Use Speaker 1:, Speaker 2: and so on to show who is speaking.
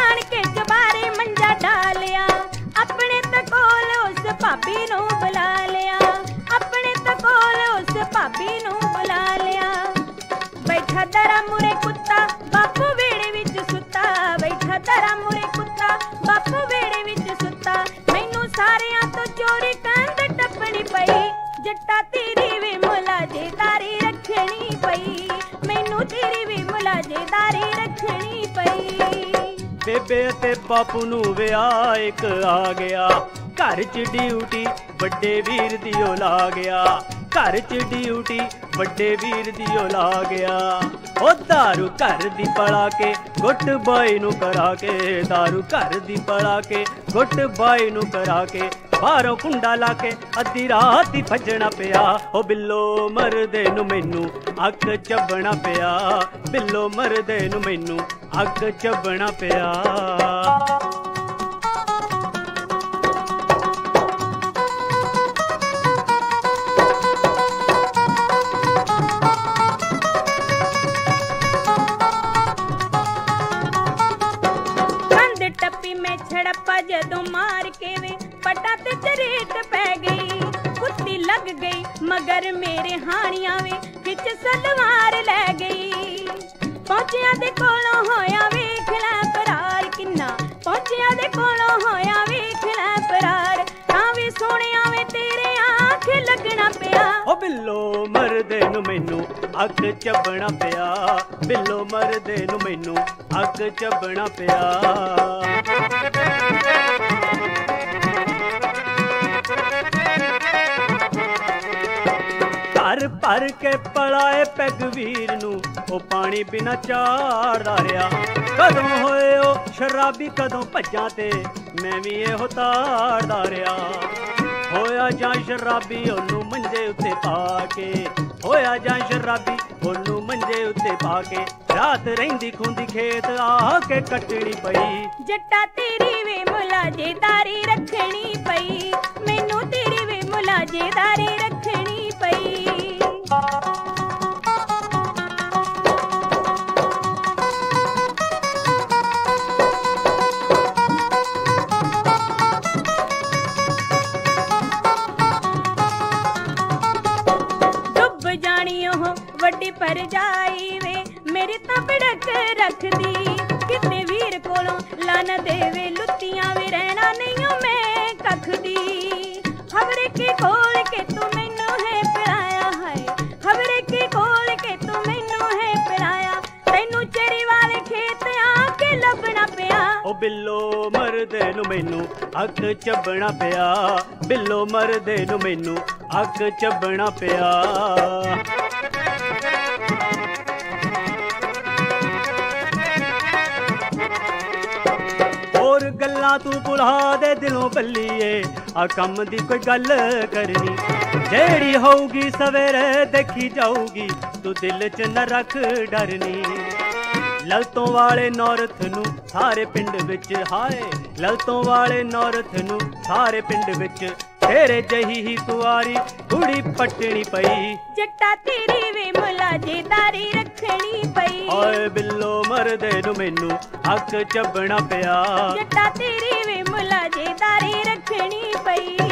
Speaker 1: ਜਾਣ ਕੇ ਜਬਾਰੇ ਮੰਜਾ ਡਾਲਿਆ। ਆਪਣੇ ਤਕੋਲ ਉਸ ਭਾਬੀ ਨੂੰ ਬੁਲਾ ਲਿਆ। ਆਪਣੇ ਤਕੋਲ ਉਸ ਭਾਬੀ ਨੂੰ ਬੁਲਾ ਲਿਆ। ਬੈਠਾ ਦਰਾ ਮੁਰੇ ਕੁੱਤਾ, ਬਾਪੂ ਵੇੜੇ ਵਿੱਚ ਸੁੱਤਾ। ਬੈਠਾ ਦਰਾ ਮੁਰੇ ਕੁੱਤਾ, ਬਾਪੂ ਵੇੜੇ ਵਿੱਚ ਸੁੱਤਾ। ਮੈਨੂੰ ਸਾਰਿਆਂ ਤੋਂ ਚੋਰੀ ਕੰਧ ਟੱਪਣੀ ਪਈ। ਜੱਟਾ ਤੇਰਾ
Speaker 2: ਬੇਬੇ ਅਤੇ ਬਾਪੂ ਨੂੰ ਵਿਆਹ ਇੱਕ ਆ ਗਿਆ ਘਰ 'ਚ ਡਿਊਟੀ ਵੱਡੇ ਵੀਰ ਦੀ ਓ ਲਾ ਗਿਆ ਘਰ 'ਚ ਡਿਊਟੀ ਵੱਡੇ ਵੀਰ ਦੀ ਓ ਲਾ ਗਿਆ ਉਹ दारू ਘਰ ਦੀ ਪੜਾ ਕੇ ਗੁੱਟ ਬਾਈ ਨੂੰ ਕਰਾ ਕੇ दारू ਘਰ ਦੀ ਪੜਾ ਕੇ ਗੁੱਟ ਬਾਈ ਨੂੰ ਕਰਾ ਕੇ ਬਾਹਰੋਂ ਕੁੰਡਾ ਲਾ ਕੇ ਅੱਧੀ ਰਾਤ ਹੀ ਭੱਜਣਾ ਪਿਆ। ਉਹ ਬਿੱਲੋ ਮਰਦੇ ਨੂੰ ਮੈਨੂੰ ਅੱਖ ਚੱਬਣਾ ਪਿਆ। ਬਿੱਲੋ ਮਰਦੇ ਨੂੰ ਮੈਨੂੰ ਅੱਖ ਚੱਬਣਾ ਪਿਆ।
Speaker 1: ਟੱਪੀ ਮੈਂ ਛੜਪਾ ਜਦੋਂ ਮਾਰ ਕੇ ਪਟਾ ਤੇ ਚਰੇਟ ਪੈ ਗਈ। ਕੁੱਤੀ ਲੱਗ ਗਈ, ਮਗਰ ਮੇਰੇ ਹਾਣੀਆਂ ਵੇ ਵਿੱਚ ਸਲਵਾਰ ਲੈ ਗਈ। ਪਹੁੰਚਿਆ ਦੇ ਕੋਲੋਂ ਹੋਇਆ ਵੇਖ ਲੈ ਫਰਾਰ ਕਿੰਨਾ। ਪਹੁੰਚਿਆ ਦੇ ਕੋਲੋਂ ਹੋਇਆ ਵੇਖ ਲੈ ਫਰਾਰ। ਤਾਂ ਵੀ ਸੋਹਣਿਆ ਵੇ ਤੇਰੇ ਆਂਖ ਲੱਗਣਾ ਪਿਆ।
Speaker 2: ਉਹ ਬਿੱਲੋ ਮਰਦੇ ਨੂੰ ਮੈਨੂੰ ਅੱਗ ਚੱਬਣਾ ਪਿਆ। ਬਿੱਲੋ ਮਰਦੇ ਨੂੰ ਮੈਨੂੰ ਅੱਗ ਚੱਬਣਾ ਪਿਆ। ਘਰ ਭਰ ਕੇ ਪਲਾਏ ਪੈਗ ਨੂੰ। ਉਹ ਪਾਣੀ ਬਿਨਾ ਚਾੜਦਾ ਰਿਹਾ। ਕਦੋਂ ਹੋਏ ਉਹ ਸ਼ਰਾਬੀ, ਕਦੋਂ ਭੱਜਾਂ ਤੇ। ਮੈਂ ਵੀ ਇਹੋ ਤਾੜਦਾ ਰਿਹਾ। ਹੋਇਆ ਜਾਂ ਸ਼ਰਾਬੀ, ਉਹਨੂੰ ਮੰਜੇ ਉੱਤੇ ਪਾ ਕੇ। ਹੋਇਆ ਜਾਂ ਸ਼ਰਾਬੀ, ਉਹਨੂੰ ਮੰਜੇ ਉੱਤੇ ਪਾ ਕੇ। ਰਾਤ ਰਹਿੰਦੀ ਖੁੰਦੀ ਖੇਤ ਆ ਕੇ ਕੱਟਣੀ ਪਈ।
Speaker 1: ਜੱਟਾ ਤੇਰੀ ਵੇ ਮੁਲਾਜੇਦਾਰੀ ਰੱਖਣੀ ਪਈ। ਮੈਨੂੰ ਤੇਰੀ ਵੇ ਮੁਲਾਜੇਦਾਰੀ ਵੱਡੀ ਪਰਜਾਈ ਵੇ ਮੇਰੀ ਤਾਂ ਭੜਕ ਰੱਖਦੀ। ਕਿਤੇ ਵੀਰ ਕੋਲੋਂ ਲਨ ਦੇਵੇ, ਲੁੱਤੀਆਂ ਵੀ ਰਹਿਣਾ ਨਹੀਂ ਮੈਂ ਕੱਖ ਦੀ ਖਬਰੇ ਕੀ ਖੋਲ ਕੇ ਤੂੰ ਮੈਨੂੰ ਹੈ ਪਿਲਾਇਆ ਹੈ ਖਬਰੇ ਕੀ ਖੋਲ ਕੇ ਤੂੰ ਮੈਨੂੰ ਹੈ ਪਿਲਾਇਆ। ਤੈਨੂੰ ਚਰੀ ਵਾਲੇ ਖੇਤ ਆ ਕੇ ਲੱਭਣਾ ਪਿਆ।
Speaker 2: ਉਹ ਬਿੱਲੋ ਮਰਦੇ ਨੂੰ ਮੈਨੂੰ ਅੱਖ ਚੱਬਣਾ ਪਿਆ। ਬਿੱਲੋ ਮਰਦੇ ਨੂੰ ਮੈਨੂੰ ਅੱਖ ਚੱਬਣਾ ਪਿਆ। ਹੋਰ ਤੂੰ ਭੁਲਾ ਦੇ ਦਿਲੋਂ ਬੱਲੀਏ ਆ ਕੰਮ ਦੀ ਕੋਈ ਗੱਲ ਕਰਨੀ। ਜਿਹੜੀ ਹੋਊਗੀ ਸਵੇਰੇ ਦੇਖੀ ਜਾਊਗੀ। ਤੂੰ ਦਿਲ 'ਚ ਨਾ ਰੱਖ ਡਰਨੀ। ਲਲਤੋਂ ਵਾਲੇ ਨੌਰਥ ਨੂੰ ਸਾਰੇ ਪਿੰਡ ਵਿੱਚ, ਹਾਏ। ਲਲਤੋਂ ਵਾਲੇ ਨੌਰਥ ਨੂੰ ਸਾਰੇ ਪਿੰਡ ਵਿੱਚ ਤੇਰੇ ਜਹੀ ਹੀ ਕੁਆਰੀ ਕੁੜੀ ਪਟਣੀ ਪਈ।
Speaker 1: ਜੱਟਾ ਤੇਰੀ ਵੇ ਮੁਲਾਜੇਦਾਰੀ ਰੱਖਣੀ ਪਈ।
Speaker 2: ਓਏ ਬਿੱਲੋ ਮਰਦੇ ਨੂੰ ਮੈਨੂੰ ਅੱਗ ਚੱਬਣਾ ਪਿਆ।
Speaker 1: ਜੱਟਾ ਤੇਰੀ ਵੇ ਮੁਲਾਜੇਦਾਰੀ ਰੱਖਣੀ ਪਈ।